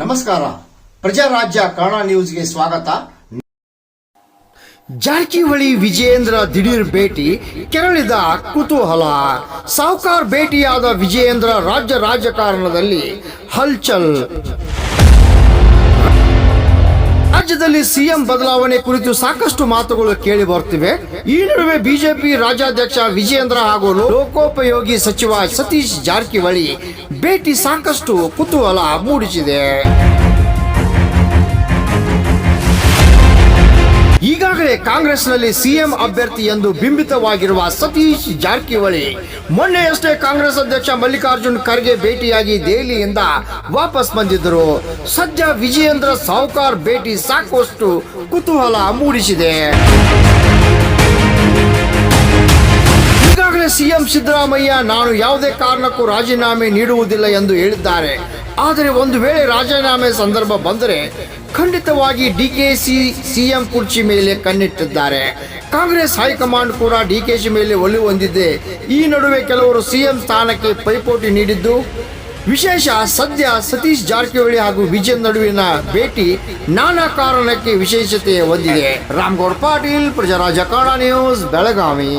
ನಮಸ್ಕಾರ. ಪ್ರಜಾರಾಜ್ಯ ಕನ್ನಡ ನ್ಯೂಸ್ಗೆ ಸ್ವಾಗತ. ಜಾರಕಿಹೊಳಿ ವಿಜಯೇಂದ್ರ ದಿಢೀರ್ ಭೇಟಿ, ಕೆರಳಿದ ಕುತೂಹಲ. ಸಾವುಕಾರ್ ಭೇಟಿಯಾದ ವಿಜಯೇಂದ್ರ ರಾಜ್ಯ ರಾಜಕಾರಣದಲ್ಲಿ ಹಲ್ಚಲ್. ರಾಜ್ಯದಲ್ಲಿ ಸಿಎಂ ಬದಲಾವಣೆ ಕುರಿತು ಸಾಕಷ್ಟು ಮಾತುಗಳು ಕೇಳಿ ಬರುತ್ತಿವೆ. ಈ ನಡುವೆ ಬಿಜೆಪಿ ರಾಜ್ಯಾಧ್ಯಕ್ಷ ವಿಜಯೇಂದ್ರ ಹಾಗೂ ಲೋಕೋಪಯೋಗಿ ಸಚಿವ ಸತೀಶ್ ಜಾರಕಿಹೊಳಿ ಭೇಟಿ ಸಾಕಷ್ಟು ಕುತೂಹಲ ಮೂಡಿಸಿದೆ. ಈಗಾಗಲೇ ಕಾಂಗ್ರೆಸ್ನಲ್ಲಿ ಸಿಎಂ ಅಭ್ಯರ್ಥಿ ಎಂದು ಬಿಂಬಿತವಾಗಿರುವ ಸತೀಶ್ ಜಾರಕಿಹೊಳಿ. ಮೊನ್ನೆಯಷ್ಟೇ ಕಾಂಗ್ರೆಸ್ ಅಧ್ಯಕ್ಷ ಮಲ್ಲಿಕಾರ್ಜುನ್ ಖರ್ಗೆ ಭೇಟಿಯಾಗಿ ದೆಹಲಿಯಿಂದ ವಾಪಸ್ ಬಂದಿದ್ದರು. ಸದ್ಯ ವಿಜಯೇಂದ್ರ ಸಾವ್ಕಾರ್ ಭೇಟಿ ಸಾಕಷ್ಟು ಕುತೂಹಲ ಮೂಡಿಸಿದೆ. ಈಗಾಗಲೇ ಸಿಎಂ ಸಿದ್ದರಾಮಯ್ಯ ನಾನು ಯಾವುದೇ ಕಾರಣಕ್ಕೂ ರಾಜೀನಾಮೆ ನೀಡುವುದಿಲ್ಲ ಎಂದು ಹೇಳಿದ್ದಾರೆ. ಆದರೆ ಒಂದು ವೇಳೆ ರಾಜೀನಾಮೆ ಸಂದರ್ಭ ಬಂದರೆ ಖಂಡಿತವಾಗಿ ಡಿ ಕೆ ಸಿ ಸಿಎಂ ಕುರ್ಚಿ ಮೇಲೆ ಕಣ್ಣಿಟ್ಟಿದ್ದಾರೆ. ಕಾಂಗ್ರೆಸ್ ಹೈಕಮಾಂಡ್ ಕೂಡ ಡಿ ಕೆ ಸಿ ಮೇಲೆ ಒಲಿ ಹೊಂದಿದೆ. ಈ ನಡುವೆ ಕೆಲವರು ಸಿಎಂ ಸ್ಥಾನಕ್ಕೆ ಪೈಪೋಟಿ ನೀಡಿದ್ದು, ವಿಶೇಷ ಸದ್ಯ ಸತೀಶ್ ಜಾರಕಿಹೊಳಿ ಹಾಗೂ ವಿಜಯ್ ನಡುವಿನ ಭೇಟಿ ನಾನಾ ಕಾರಣಕ್ಕೆ ವಿಶೇಷತೆ ಹೊಂದಿದೆ. ರಾಮ್ಗೌಡ್ ಪಾಟೀಲ್ ಪ್ರಜಾರಾಜ ಕಾಡ ನ್ಯೂಸ್, ಬೆಳಗಾವಿ.